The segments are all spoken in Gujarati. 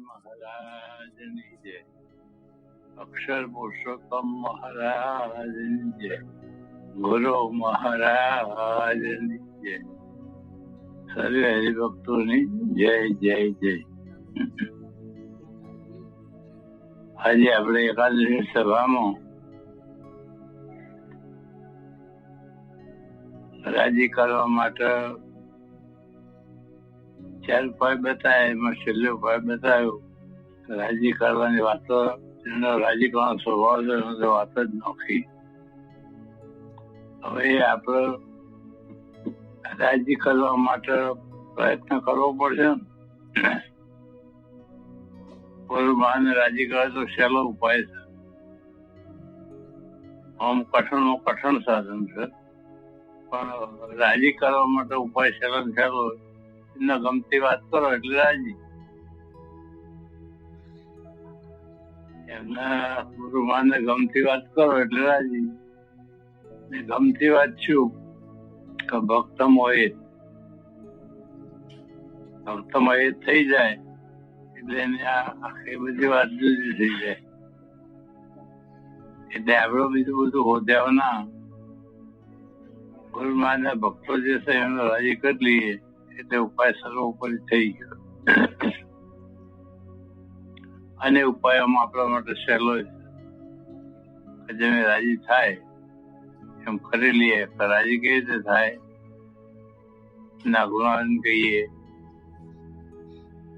મહારાજની જય અક્ષર પુરુષોત્તમ મહારાજની જય ગુરુ મહારાજની જય સર્વે હરિભક્તોની જય જય જય આજે આપણે એકાદશી સભામાં રાજી કરવા માટે ચાર ઉપાય બતાવ્યા એમાં છેલ્લો ઉપાય બતાવ્યો રાજી કરવાની વાતો, એનો રાજી કરવાનો સ્વભાવ છે વાત જ નોખી હવે આપણે રાજી કરવા માટે પ્રયત્ન કરવો પડશે ને. રાજી કરે તો સહેલો ઉપાય છે. આમ કઠણ કઠણ સાધન છે. પણ રાજી કરવા માટે ઉપાય સહેલો સહેલો એમને ગમતી વાત કરો એટલે રાજી. એમના ગુરુમાને ગમતી વાત કરો એટલે રાજી. ને ગમતી વાત શું? કે ભક્ત મોહિત ભક્ત મોહિત થઈ જાય, એટલે એને આખી બધી વાત જુદી થઈ જાય. એટલે આપણે બીજું બધું હોદ્યાઓ ના. ગુરુમાના ભક્તો જે છે એમને રાજી કરી લઈએ. એટલે ઉપાય સર્વોપરી થઈ ગયો. અને ઉપાયોમાં આપણા માટે સહેલો જેને રાજી થાય, એમ કરી લઈએ. રાજી કેવી રીતે થાય? ના ગુણાન કહીએ.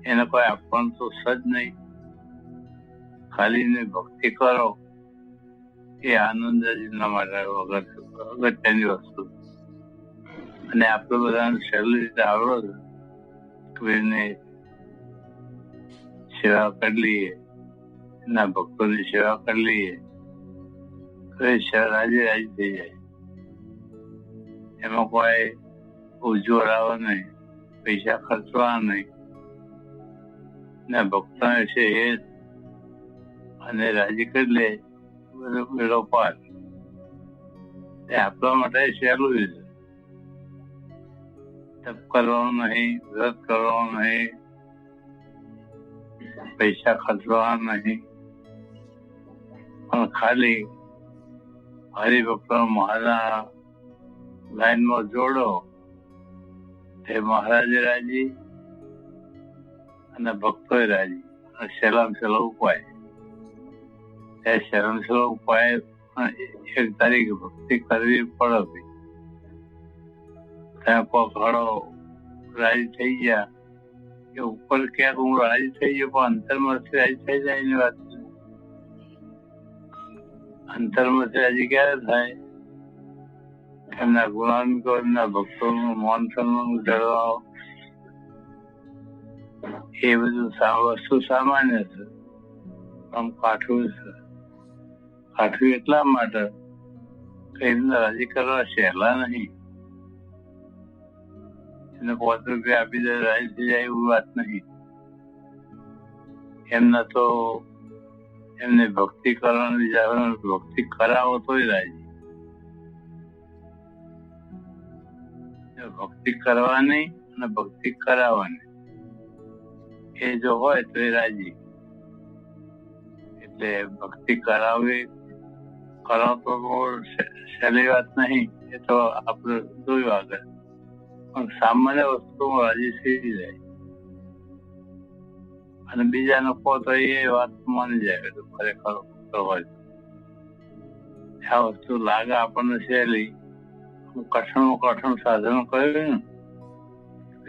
એને કોઈ આપવાનું તો સજ નહીં. ખાલી ને ભક્તિ કરો. એ આનંદ જ એમના માટે અગત્યની વસ્તુ અને આપણે બધાને સહેલી રીતે આવડો છે સેવા કરી લઈએ, એના ભક્તોની સેવા કરી લઈએ તો એ રાજી રાજી થઈ જાય. એમાં કોઈ ઉજ્જવળાવો નહીં, પૈસા ખર્ચવા નહીં. ના ભક્તો છે એ અને રાજી કરી લે બધો પાર એ આપણા માટે સહેલું તપ કરવાનું નહીં, વ્રત કરવાનું નહીં, પૈસા ખર્ચવા નહીં. પણ ખાલી હરિભક્તો મહારાજ લાઈનમાં જોડો. તે મહારાજ રાજી અને ભક્તો રાજી. સહેલામ સહેલો ઉપાય. એ સહેલામ સહેલો ઉપાય એક તારીખ ભક્તિ કરવી પડે. ત્યાં કોક હળો રાજી થઈ ગયા. કે ઉપર ક્યાંક હું રાજી થઈ ગયો, પણ અંતરમાંથી રાજી થઈ જાય એની વાત અંતરમાંથી રાજી ક્યારે થાય? એમના ગુણાંકો એમના ભક્તોનું મૌન સન્માન જળવાઓ એ બધું વસ્તુ સામાન્ય છે. આમ કાઠું છે. કાઠું એટલા માટે કઈ રાજી કરવા સહેલા નહીં. એને પાંચ રૂપિયા આપી દે રાજી થઈ જાય એવું વાત નહીં એમના તો એમને ભક્તિ કરવાની ભક્તિ કરાવો તોય રાજી. ભક્તિ કરવાની અને ભક્તિ કરાવવાની. એ જો હોય તો એ રાજી. એટલે ભક્તિ કરાવવી, કરાવતો સહેલી વાત નહીં, એ તો આપણે જોયું આગળ. પણ સામાન્ય વસ્તુમાં હજી થઈ જાય. અને બીજા નફો તો એ વાત માની જાય કે ખરેખર આ વસ્તુ લાગે આપણને સહેલી. કઠણ કઠણ સાધનો કહ્યું ને,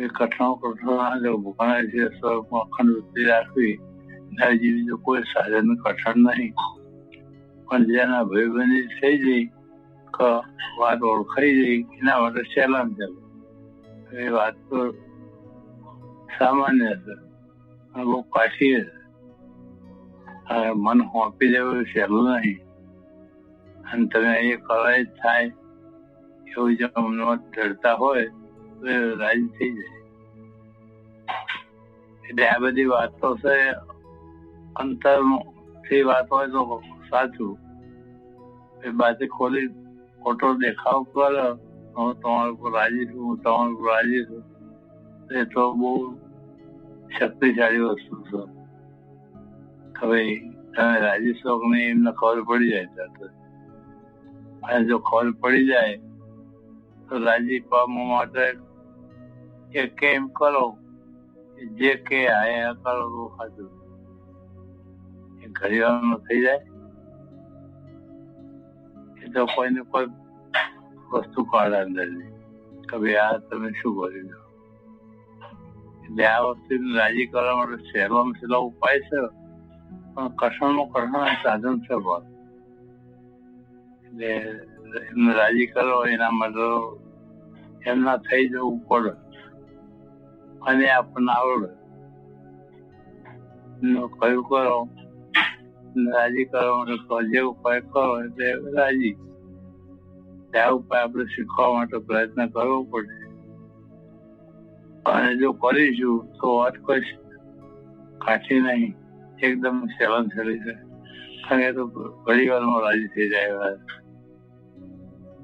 એ કઠણ કઠણ ભૂખાણા છે સ્વરૂપમાં અખંડ વૃત્તિ રાખવી, એના જેવી તો કોઈ સાધન કઠણ નહીં. પણ જેના ભાઈબંધી થઈ જઈ કે વાત ઓળખાઈ જઈ એના માટે સહેલામ ચાલુ. એ વાત તો સામાન્ય છે. બહુ કાઠી છે. મન હોંપી દેવું સહેલું નહીં. અને તમે એ કળાય થાય. એવું જો મનમાં ડરતા હોય, તો એ રાજી થઈ જાય. એટલે આ બધી વાતો છે અંતરથી વાત હોય તો સાચું. એ બાજુ ખોલી ખોટો દેખાવ કરે. હું તમારા ઉપર રાજી છું હું તમારા ઉપર રાજી છું એ તો બહુ શક્તિશાળી વસ્તુ છે હવે તમે રાજી છો કે નહીં એમને ખબર પડી જાય તરત અને જો ખબર પડી જાય તો રાજી પામવા માટે એ કેમ કરો જે કે આયા કરો સાચું એ ઘડીવારમાં થઈ જાય એ તો કોઈને કોઈ વસ્તુ કોણ અંદરથી કે ભાઈ આ તમે શું કર્યું એટલે આ વસ્તુને રાજી કરવા માટે સહેલામાં સહેલો ઉપાય છે, પણ કઠણમાં કસણ સાધન છે પણ. એટલે એમને રાજી કરો એના માટે એમના થઈ જવું પડે. અને આપણને આવડે. કયું કરો. રાજી કરવા માટે જે ઉપાય કરો, એટલે રાજી. ત્યાં ઉપાય આપણે શીખવા માટે પ્રયત્ન કરવો પડશે. અને જો કરીશું, તો વાત કોઈ કાઠી નહીં. એકદમ સેવન થઈ છે. કારણ તો ઘણી રાજી થઈ જાય.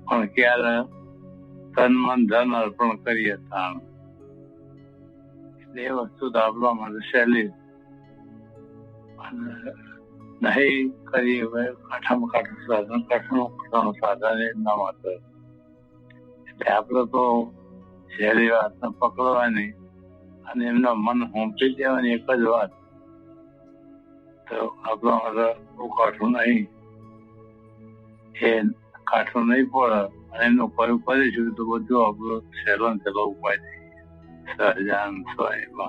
પણ ક્યારે તન, મન, ધન અર્પણ કરીએ તાણ? એ વસ્તુ આપણા માટે સહેલી. નહીં કરીએ કાંઠામાં કાઠું સાધન, કાઠામાં કાંઠાનું સાધન એમના માટે એટલે આપણે તો સહેલી વાતને પકડવાની અને એમના મન હોંપી દેવાની એક જ વાત. તો આપણો બહુ કાઠું નહીં. એ કાઠું નહીં પડે અને એમનું કયું કરીશું તો બધું આપણું સહેલો ને સહેલો ઉપાય થઈ સહજાન સ્વાય